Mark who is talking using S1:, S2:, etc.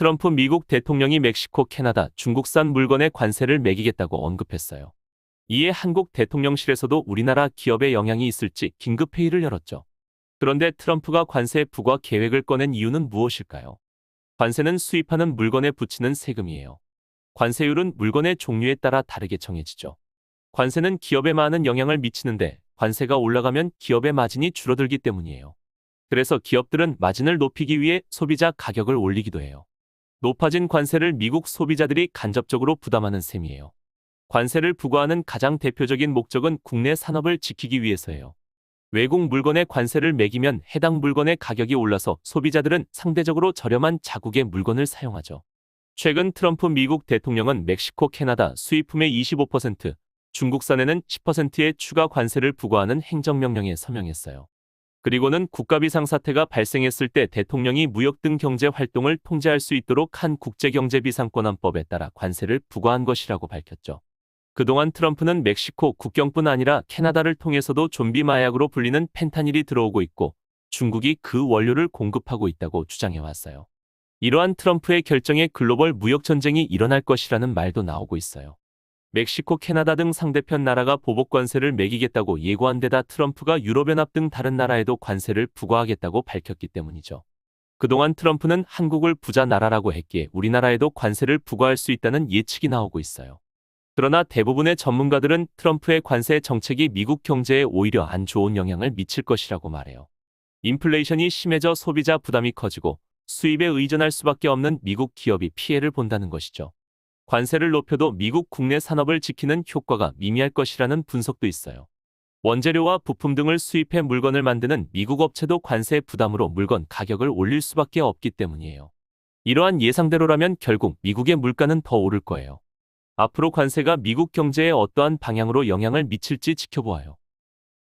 S1: 트럼프 미국 대통령이 멕시코, 캐나다, 중국산 물건에 관세를 매기겠다고 언급했어요. 이에 한국 대통령실에서도 우리나라 기업에 영향이 있을지 긴급 회의를 열었죠. 그런데 트럼프가 관세 부과 계획을 꺼낸 이유는 무엇일까요? 관세는 수입하는 물건에 붙이는 세금이에요. 관세율은 물건의 종류에 따라 다르게 정해지죠. 관세는 기업에 많은 영향을 미치는데 관세가 올라가면 기업의 마진이 줄어들기 때문이에요. 그래서 기업들은 마진을 높이기 위해 소비자 가격을 올리기도 해요. 높아진 관세를 미국 소비자들이 간접적으로 부담하는 셈이에요. 관세를 부과하는 가장 대표적인 목적은 국내 산업을 지키기 위해서예요. 외국 물건에 관세를 매기면 해당 물건의 가격이 올라서 소비자들은 상대적으로 저렴한 자국의 물건을 사용하죠. 최근 트럼프 미국 대통령은 멕시코, 캐나다 수입품의 25%, 중국산에는 10%의 추가 관세를 부과하는 행정명령에 서명했어요. 그리고는 국가비상 사태가 발생했을 때 대통령이 무역 등 경제 활동을 통제할 수 있도록 한 국제경제비상권한법에 따라 관세를 부과한 것이라고 밝혔죠. 그동안 트럼프는 멕시코 국경뿐 아니라 캐나다를 통해서도 좀비 마약으로 불리는 펜타닐이 들어오고 있고 중국이 그 원료를 공급하고 있다고 주장해왔어요. 이러한 트럼프의 결정에 글로벌 무역 전쟁이 일어날 것이라는 말도 나오고 있어요. 멕시코, 캐나다 등 상대편 나라가 보복 관세를 매기겠다고 예고한 데다 트럼프가 유럽연합 등 다른 나라에도 관세를 부과하겠다고 밝혔기 때문이죠. 그동안 트럼프는 한국을 부자 나라라고 했기에 우리나라에도 관세를 부과할 수 있다는 예측이 나오고 있어요. 그러나 대부분의 전문가들은 트럼프의 관세 정책이 미국 경제에 오히려 안 좋은 영향을 미칠 것이라고 말해요. 인플레이션이 심해져 소비자 부담이 커지고 수입에 의존할 수밖에 없는 미국 기업이 피해를 본다는 것이죠. 관세를 높여도 미국 국내 산업을 지키는 효과가 미미할 것이라는 분석도 있어요. 원재료와 부품 등을 수입해 물건을 만드는 미국 업체도 관세 부담으로 물건 가격을 올릴 수밖에 없기 때문이에요. 이러한 예상대로라면 결국 미국의 물가는 더 오를 거예요. 앞으로 관세가 미국 경제에 어떠한 방향으로 영향을 미칠지 지켜보아요.